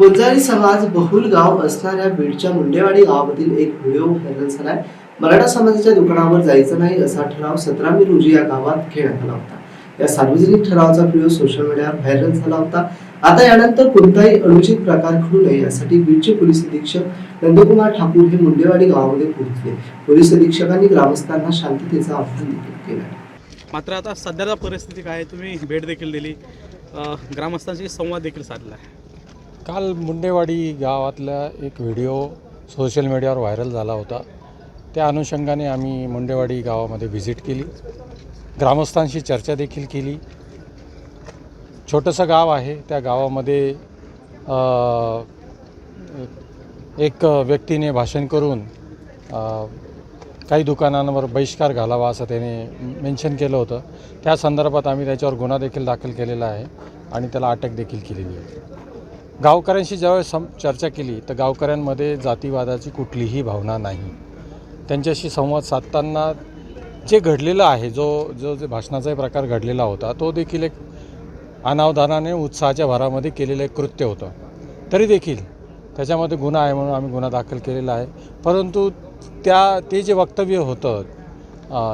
वंजारी समाज बहुल गाव असणाऱ्या बीडच्या मुंडेवाडी गावामधील एक व्हिडिओ व्हायरल झालाय. मराठा समाजाच्या दुकानावर जायचं नाही असा ठराव सतरा मे रोजी या गावात घेण्यात आला होता. या सार्वजनिक ठरावाचा व्हिडिओ सोशल मीडियावर व्हायरल झाला होता. आता यानंतर कोणताही अनुचित प्रकार घडू नये यासाठी बीडचे पोलीस अधीक्षक नंदकुमार ठाकूर हे मुंडेवाडी गावामध्ये पोहोचले. पोलीस अधीक्षकांनी ग्रामस्थांना शांततेचं आव्हान देखील केलं मात्र आता सध्याच्या परिस्थिती काय तुम्ही भेट देखील दिली. ग्रामस्थांशी संवाद देखील साधला आहे. काल मुंडेवाडी गावातला एक व्हिडिओ सोशल मीडियावर व्हायरल झाला होता. त्या अनुषंगाने आम्ही मुंडेवाडी गावामध्ये व्हिजिट केली. ग्रामस्थांशी चर्चा देखील केली. छोटंसं गाव आहे. त्या गावामध्ये एक व्यक्तीने भाषण करून काही दुकानांवर बहिष्कार घालावा असं त्याने मेन्शन केलं होतं. त्या संदर्भात आम्ही त्याच्यावर गुन्हा देखील दाखल केलेला आहे आणि त्याला अटक देखील केलेली आहे. गावकऱ्यांशी ज्यावेळेस सम चर्चा केली तर गावकऱ्यांमध्ये जातीवादाची कुठलीही भावना नाही. त्यांच्याशी संवाद साधताना जे घडलेलं आहे जो जो जे भाषणाचाही प्रकार घडलेला होता तो देखील एक अनावधानाने उत्साहाच्या भरामध्ये केलेलं एक कृत्य होतं. तरी देखील त्याच्यामध्ये गुन्हा आहे म्हणून आम्ही गुन्हा दाखल केलेला आहे. परंतु त्या ते जे वक्तव्य होतं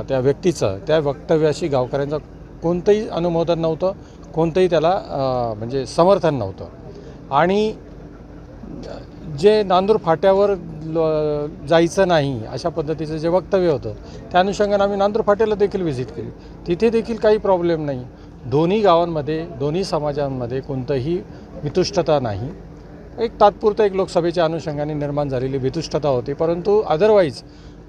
त्या व्यक्तीचं त्या वक्तव्याशी गावकऱ्यांचं कोणतंही अनुमोदन नव्हतं कोणतंही त्याला म्हणजे समर्थन नव्हतं. आणि जे नांदूर फाट्यावर ल- जायचं नाही अशा पद्धतीचं जे वक्तव्य होतं त्या अनुषंगाने आम्ही नांदूर फाट्याला देखील व्हिजिट केली. तिथे देखील काही प्रॉब्लेम नाही. दोन्ही गावांमध्ये दोन्ही समाजांमध्ये कोणतंही वितुष्टता नाही. एक तात्पुरतं एक लोकसभेच्या अनुषंगाने निर्माण झालेली वितुष्टता होती परंतु अदरवाईज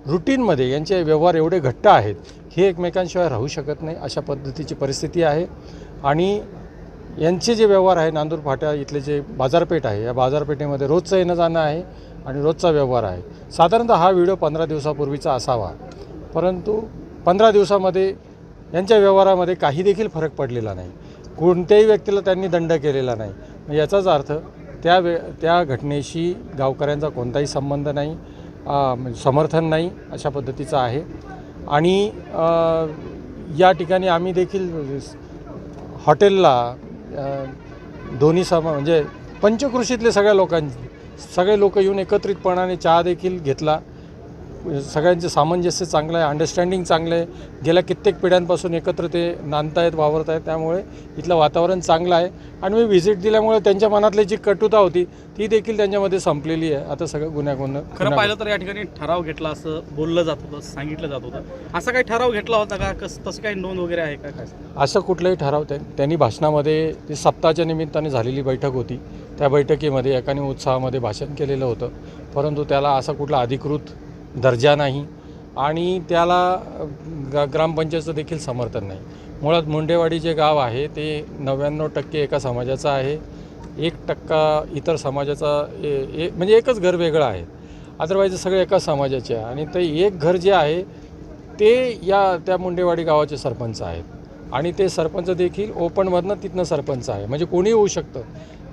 रुटीनमध्ये यांचे व्यवहार एवढे घट्ट आहेत हे एकमेकांशिवाय राहू शकत नाही अशा पद्धतीची परिस्थिती आहे. आणि यांचे जे व्यवहार आहे नांदूर फाट्या इथले जे बाजारपेठ आहे या बाजारपेठेमध्ये रोजचं येणं जाणं आहे आणि रोजचा व्यवहार आहे. साधारणतः हा व्हिडिओ पंधरा दिवसापूर्वीचा असावा. परंतु पंधरा दिवसामध्ये यांच्या व्यवहारामध्ये काही देखील फरक पडलेला नाही. कोणत्याही व्यक्तीला त्यांनी दंड केलेला नाही. मग याचाच अर्थ त्या वे त्या घटनेशी गावकऱ्यांचा कोणताही संबंध नाही म्हणजे समर्थन नाही अशा पद्धतीचं आहे. आणि या ठिकाणी आम्ही देखील हॉटेलला दोन्ही सम म्हणजे पंचकृषीतले सगळ्या लोकांची सगळे लोक येऊन एकत्रितपणाने चहा देखील घेतला. सगळ्यांचे सामंजस्य चांगलं आहे अंडरस्टँडिंग चांगलं आहे. गेल्या कित्येक पिढ्यांपासून एकत्र ते नांदतायत वावरत आहेत त्यामुळे इथलं वातावरण चांगलं आहे. आणि मी व्हिजिट दिल्यामुळे त्यांच्या मनातली जी कटुता होती ती देखील त्यांच्यामध्ये संपलेली आहे. आता सगळं गुन्ह्या गुन्हा खरं पाहिलं तर या ठिकाणी ठराव घेतला असं बोललं जात होतं सांगितलं जात होतं. असा काही ठराव घेतला होता का? कस तसं काही नोंद वगैरे आहे का? काय? असं कुठलंही ठराव त्या त्यांनी भाषणामध्ये ते सप्ताहाच्या निमित्ताने झालेली बैठक होती. त्या बैठकीमध्ये एकाने उत्साहामध्ये भाषण केलेलं होतं. परंतु त्याला असा कुठला अधिकृत दर्जा नाही आणि त्याला ग ग्रामपंचायतचं देखील समर्थन नाही. मुळात मुंडेवाडी जे गाव आहे ते नव्याण्णव टक्के एका समाजाचं आहे. एक टक्का इतर समाजाचा ए, ए, म्हणजे एकच घर वेगळं आहे. अदरवाईज सगळे एकाच समाजाचे आहे. आणि ते एक घर जे आहे ते या त्या मुंडेवाडी गावाचे सरपंच आहेत. आणि ते सरपंच देखील ओपनमधनं तिथनं सरपंच आहे. म्हणजे कोणीही होऊ शकतं.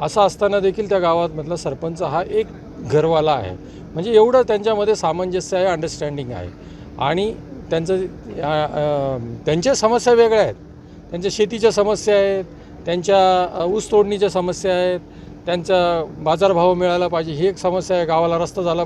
असं असताना देखील त्या गावातमधला सरपंच हा एक घरवाला आहे. म्हणजे एवढं त्यांच्यामध्ये सामंजस्य आहे अंडरस्टँडिंग आहे. आणि त्यांचं त्यांच्या समस्या वेगळ्या आहेत. त्यांच्या शेतीच्या समस्या आहेत त्यांच्या ऊसतोडणीच्या ऊस तोडणीच्या समस्या आहेत त्यांचा बाजारभाव मिळाला पाहिजे ही एक समस्या आहे. गावाला रस्ता झाला